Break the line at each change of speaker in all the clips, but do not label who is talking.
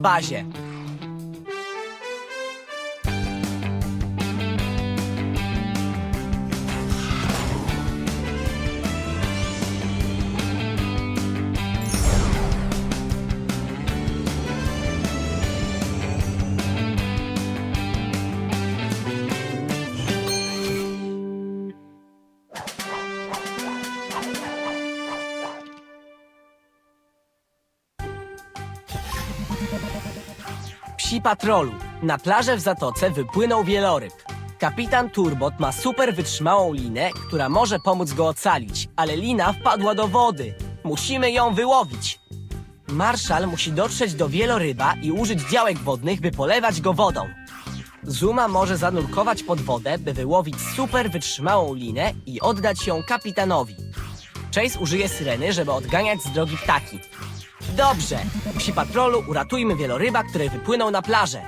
八仙 Psi patrolu. Na plażę w zatoce wypłynął wieloryb. Kapitan Turbot ma super wytrzymałą linę, która może pomóc go ocalić, ale lina wpadła do wody. Musimy ją wyłowić. Marszal musi dotrzeć do wieloryba i użyć działek wodnych, by polewać go wodą. Zuma może zanurkować pod wodę, by wyłowić super wytrzymałą linę i oddać ją kapitanowi. Chase użyje syreny, żeby odganiać z drogi ptaki. Dobrze! Psi patrolu uratujmy wieloryba, który wypłynął na plażę.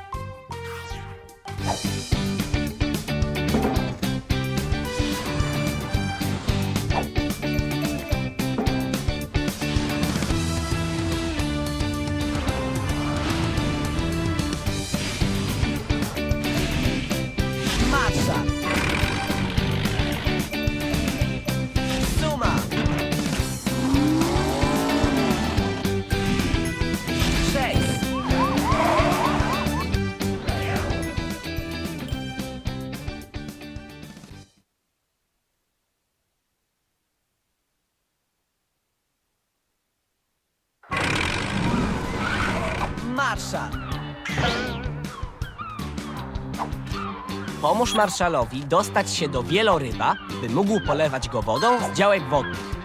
Marsza! Marszal! Pomóż marszalowi dostać się do wieloryba, by mógł polewać go wodą z działek wodnych.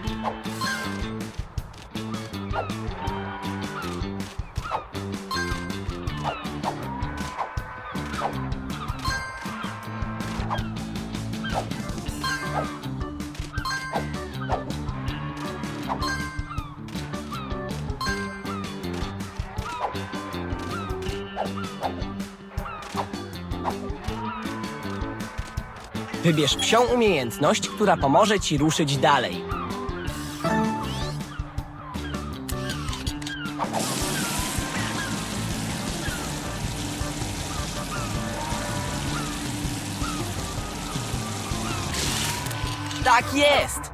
Wybierz psią umiejętność, która pomoże ci ruszyć dalej. Tak jest!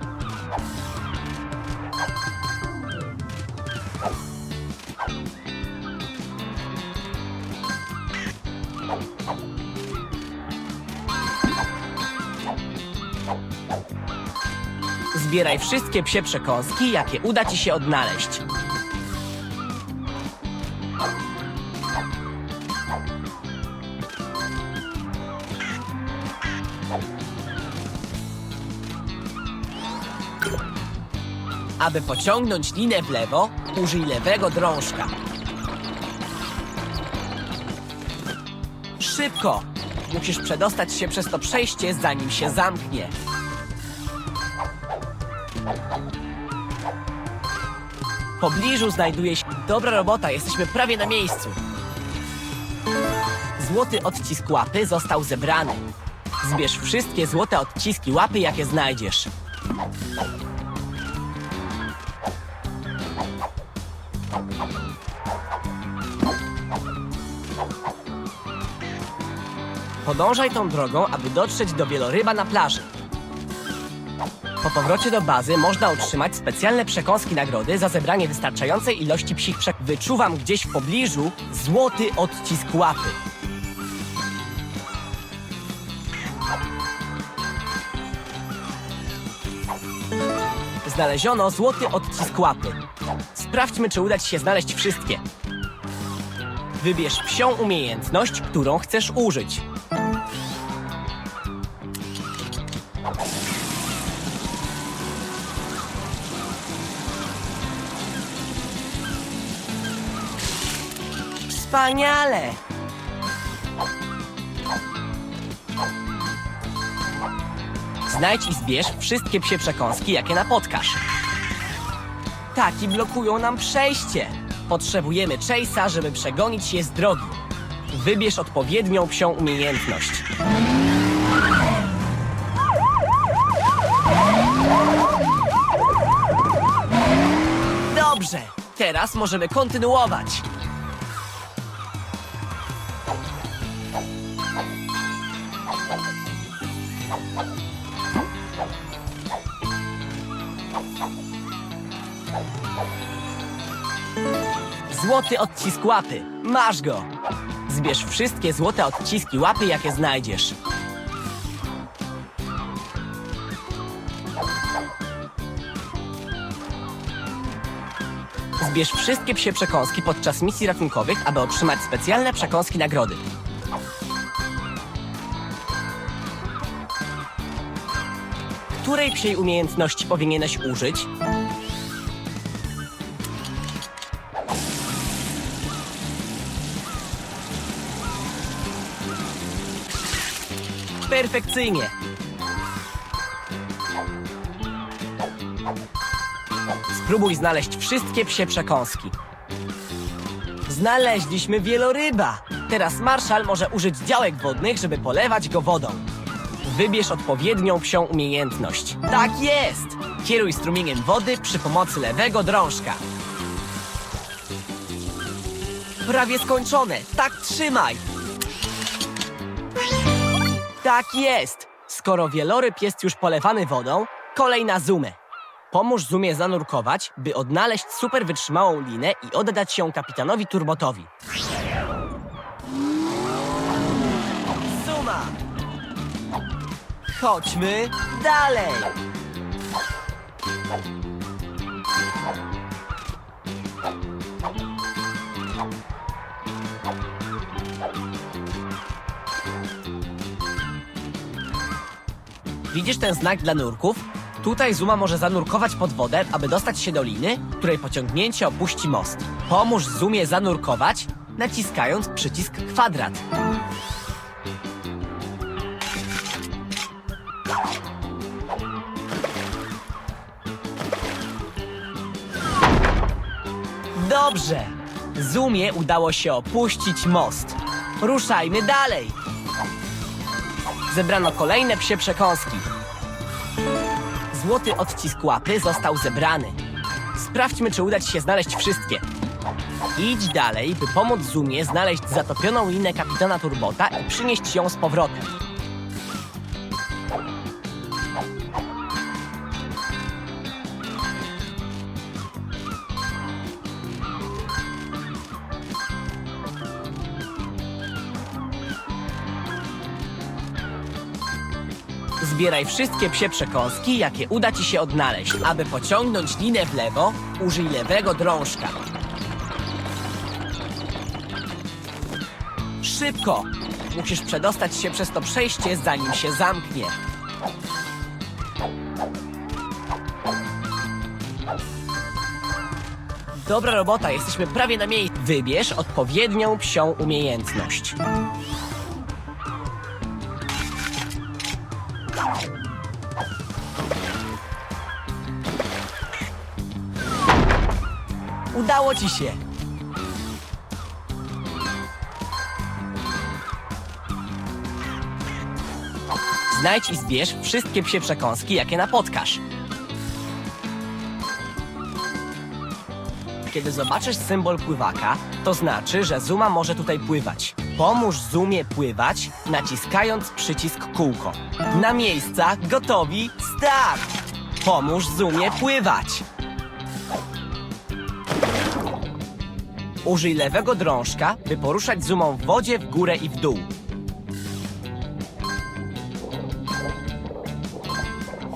Zbieraj wszystkie psie przekąski, jakie uda ci się odnaleźć. Aby pociągnąć linę w lewo, użyj lewego drążka. Szybko! Musisz przedostać się przez to przejście, zanim się zamknie. W pobliżu znajduje się... Dobra robota, jesteśmy prawie na miejscu. Złoty odcisk łapy został zebrany. Zbierz wszystkie złote odciski łapy, jakie znajdziesz. Podążaj tą drogą, aby dotrzeć do wieloryba na plaży. Po powrocie do bazy można otrzymać specjalne przekąski nagrody za zebranie wystarczającej ilości psich przek... Wyczuwam gdzieś w pobliżu złoty odcisk łapy. Znaleziono złoty odcisk łapy. Sprawdźmy, czy uda ci się znaleźć wszystkie. Wybierz psią umiejętność, którą chcesz użyć. Wspaniale! Znajdź i zbierz wszystkie psie przekąski, jakie napotkasz. Taki blokują nam przejście. Potrzebujemy Chase'a, żeby przegonić je z drogi. Wybierz odpowiednią psią umiejętność. Dobrze, teraz możemy kontynuować. Złoty odcisk łapy. Masz go. Zbierz wszystkie złote odciski łapy, jakie znajdziesz. Zbierz wszystkie psie przekąski podczas misji ratunkowych, aby otrzymać specjalne przekąski nagrody. Której psiej umiejętności powinieneś użyć? Perfekcyjnie. Spróbuj znaleźć wszystkie psie przekąski. Znaleźliśmy wieloryba. Teraz Marszal może użyć działek wodnych, żeby polewać go wodą. Wybierz odpowiednią psią umiejętność. Tak jest! Kieruj strumieniem wody przy pomocy lewego drążka. Prawie skończone. Tak trzymaj. Tak jest! Skoro wieloryb jest już polewany wodą, kolej na Zumę. Pomóż Zumie zanurkować, by odnaleźć super wytrzymałą linę i oddać ją kapitanowi Turbotowi. Chodźmy dalej! Widzisz ten znak dla nurków? Tutaj Zuma może zanurkować pod wodę, aby dostać się do liny, której pociągnięcie opuści most. Pomóż Zumie zanurkować, naciskając przycisk kwadrat. Dobrze! Zumie udało się opuścić most. Ruszajmy dalej! Zebrano kolejne psie przekąski. Złoty odcisk łapy został zebrany. Sprawdźmy, czy uda ci się znaleźć wszystkie. Idź dalej, by pomóc Zumie znaleźć zatopioną linę kapitana Turbota i przynieść ją z powrotem. Zbieraj wszystkie psie przekąski, jakie uda ci się odnaleźć. Aby pociągnąć linę w lewo, użyj lewego drążka. Szybko! Musisz przedostać się przez to przejście, zanim się zamknie. Dobra robota, jesteśmy prawie na miejscu. Wybierz odpowiednią psią umiejętność. Udało ci się! Znajdź i zbierz wszystkie psie przekąski, jakie napotkasz. Kiedy zobaczysz symbol pływaka, to znaczy, że Zuma może tutaj pływać. Pomóż Zumie pływać, naciskając przycisk kółko. Na miejsca, gotowi, start! Pomóż Zumie pływać! Użyj lewego drążka, by poruszać Zumą w wodzie w górę i w dół.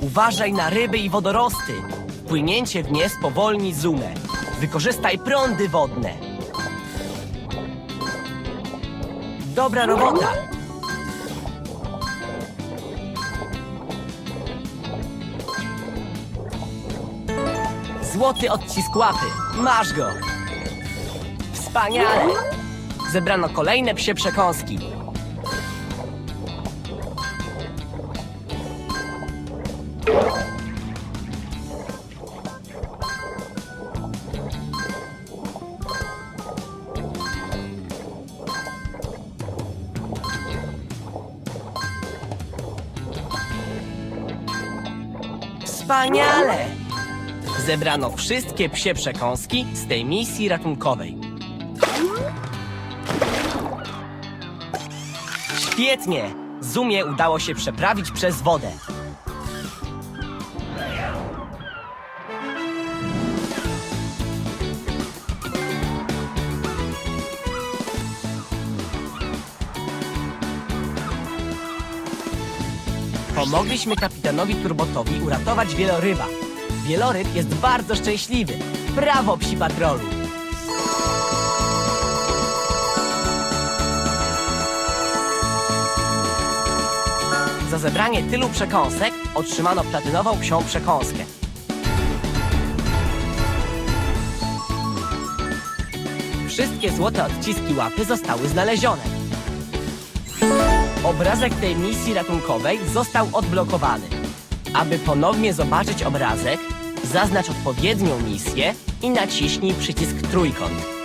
Uważaj na ryby i wodorosty. Płynięcie w nie spowolni Zumę. Wykorzystaj prądy wodne. Dobra robota! Złoty odcisk łapy. Masz go! Wspaniale! Zebrano kolejne psie przekąski. Wspaniale! Zebrano wszystkie psie przekąski z tej misji ratunkowej. Świetnie! Zumie udało się przeprawić przez wodę. Pomogliśmy kapitanowi Turbotowi uratować wieloryba. Wieloryb jest bardzo szczęśliwy. Brawo, psi patrolu! Za zebranie tylu przekąsek otrzymano platynową psią przekąskę. Wszystkie złote odciski łapy zostały znalezione. Obrazek tej misji ratunkowej został odblokowany. Aby ponownie zobaczyć obrazek, zaznacz odpowiednią misję i naciśnij przycisk trójkąt.